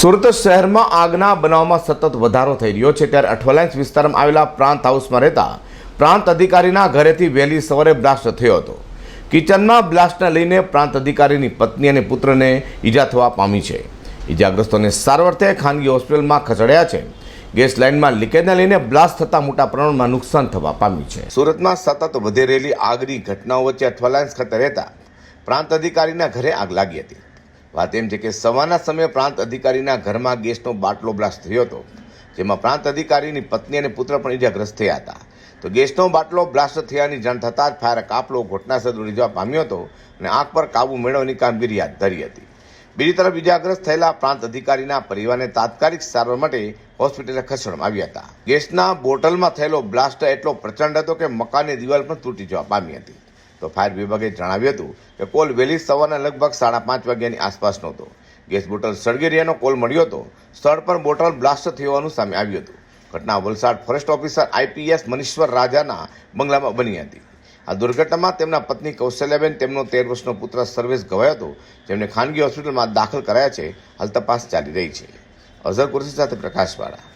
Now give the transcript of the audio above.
સુરત શહેરમાં આગના બનાવમાં સતત વધારો થઈ રહ્યો છે. ત્યારે અઠવાલાઇન્સ વિસ્તારમાં આવેલા પ્રાંત હાઉસમાં રહેતા પ્રાંત અધિકારીના ઘરેથી વહેલી સવારે બ્લાસ્ટ થયો હતો. કિચનમાં બ્લાસ્ટને લઈને પ્રાંત અધિકારીની પત્ની અને પુત્રને ઈજા થવા પામી છે. ઈજાગ્રસ્તોને સારવારથે ખાનગી હોસ્પિટલમાં ખસેડ્યા છે. ગેસ લાઇનમાં લીકેજને લઈને બ્લાસ્ટ થતાં મોટા પ્રમાણમાં નુકસાન થવા પામ્યું છે. સુરતમાં સતત વધી રહેલી આગની ઘટનાઓ વચ્ચે અઠવાલાઇન્સ ખાતે રહેતા પ્રાંત અધિકારીના ઘરે આગ લાગી હતી. વાત એમ છે કે સવારના સમયે પ્રાંત અધિકારીના ઘરમાં ગેસનો બાટલો બ્લાસ્ટ થયો હતો, જેમાં પ્રાંત અધિકારીની પત્ની અને પુત્ર પણ ઇજાગ્રસ્ત થયા હતા. તો ગેસનો બાટલો બ્લાસ્ટ થયાની જાણ થતાં જ ફાયર કાફલો ઘટનાસ્થળ દોડી જવા પામ્યો હતો અને આગ પર કાબુ મેળવવાની કામગીરી હાથ ધરી હતી. બીજી તરફ ઇજાગ્રસ્ત થયેલા પ્રાંત અધિકારીના પરિવારને તાત્કાલિક સારવાર માટે હોસ્પિટલે ખસેડવામાં આવ્યા હતા. ગેસના બોટલમાં થયેલો બ્લાસ્ટ એટલો પ્રચંડ હતો કે મકાનની દિવાલ પણ તૂટી જવા પામી હતી. તો ફાયર વિભાગે જણાવ્યું હતું કે કોલ વહેલી સવારના લગભગ સાડા પાંચ વાગ્યાની આસપાસનો હતો ગેસ બોટલ સળગી રહ્યાનો કોલ મળ્યો હતો. સ્થળ પર બોટલ બ્લાસ્ટ થયું સામે આવ્યું હતું. ઘટના Valsad forest officer IPS Manishwar રાજાના બંગલામાં બની હતી. આ દુર્ઘટનામાં તેમના પત્ની કૌશલ્યાબેન, તેમનો તેર વર્ષનો પુત્ર સર્વેશ ગવાયો હતો. જેમને ખાનગી હોસ્પિટલમાં દાખલ કરાયા છે. હાલ તપાસ ચાલી રહી છે. અઝર કુરશી સાથે પ્રકાશવાળા.